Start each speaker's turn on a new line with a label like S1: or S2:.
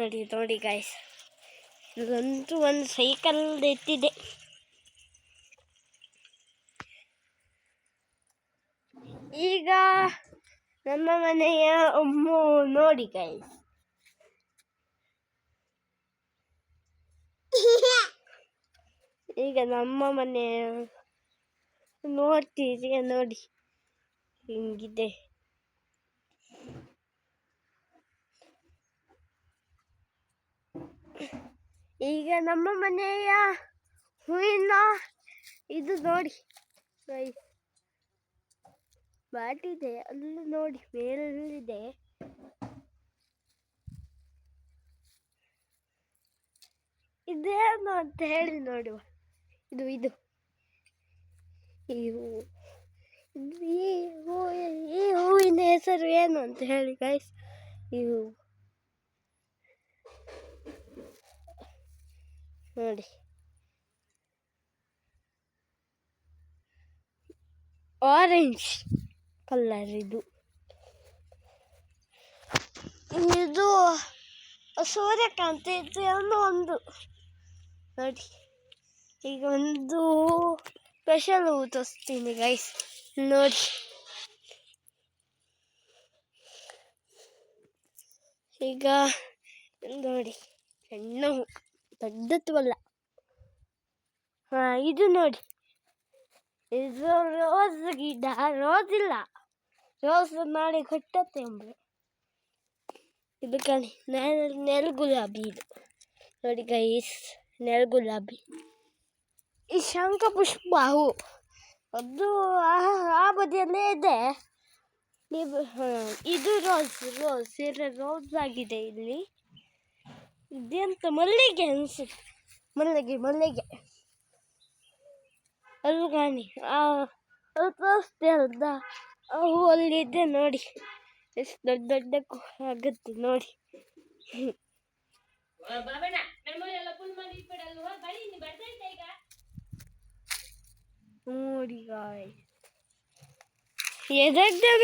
S1: ನೋಡಿ ನೋಡಿ ಗಾಯ್ಸ್ ಇಲ್ಲಂತೂ ಒಂದು ಸೈಕಲ್ ಎತ್ತಿದೆ. ಈಗ ನಮ್ಮ ಮನೆಯ ಅಮ್ಮು ನೋಡಿ ಗಾಯ್ಸ್ ಈಗ ನಮ್ಮ ಮನೆ ನೋಡ್ತೀರಿ ನೋಡಿ, ಹಿಂಗಿದೆ. ಈಗ ನಮ್ಮ ಮನೆಯ ಹೂವಿನ ಇದು ನೋಡಿ. ಬಾಟಿದೆ, ಅಲ್ಲಿ ನೋಡಿ ಮೇಲಿದೆ ಇದೇನು ಅಂತ ಹೇಳಿ ನೋಡುವ. ಇದು ಇದು. ಈ ಹೂವು ಈ ಹೂವು ಈ ಹೂವಿನ ಹೆಸರು ಏನು ಅಂತ ಹೇಳಿ ಗೈಸ್ ಈ ಹೂವು ನೋಡಿ. ಆರೆಂಜ್ ಕಲರ್ ಇದು. ಇದು ಸೂರ್ಯಕಾಂತಿ, ಇದು ಏನೋ ಒಂದು. ನೋಡಿ, ಈಗ ಒಂದು ಸ್ಪೆಷಲ್ ಹೂ ತೋರಿಸ್ತೀನಿ ಗೈಸ್ ನೋಡಿ. ಈಗ ನೋಡಿ, ಸಣ್ಣ ಹೂ. ದೊಡ್ಡದು ಹಾ ಇದು ನೋಡಿ. ಇದು ರೋಸ್ ಗಿಡ ರೋಸ್ ಇಲ್ಲ. ರೋಸ್ ನಾಳೆ ಕೊಟ್ಟತ್ತೆ ಎಂಬುದು ಇದು ಕಣಿ, ನೆಲ್ ನೆಲ್ ಗುಲಾಬಿ ಇದು. ನೋಡಿ ಗೈಸ್ ನೆಲ್ ಗುಲಾಬಿ. ಈ ಶಂಖ ಪುಷ್ಪ, ಹೂ. ಅದು ಆ- ಬದಿಯಲ್ಲೇ ಇದೆ. ನೀವು ಇದು ರೋಸ್ ರೋಸ್ ಇದು ರೋಸ್ ಆಗಿದೆ ಇಲ್ಲಿ. ಇದೆಂತ ಮಲ್ಲಿಗೆ ಅನ್ಸುತ್ತೆ. ಮಲ್ಲಿಗೆ ಮಲ್ಲಿಗೆ. ಅಲ್ಲಿ ಕಾಣಿ ಅಲ್ಲಿ ತೋರಿಸ್ದೆ ಅಲ್ದ ಅವು ಅಲ್ಲಿದೆ ನೋಡಿ. ಎಷ್ಟು ದೊಡ್ಡ ದೊಡ್ಡ ಆಗುತ್ತೆ ನೋಡಿ. ನೋಡಿ ಎದಗ್ದಾಗ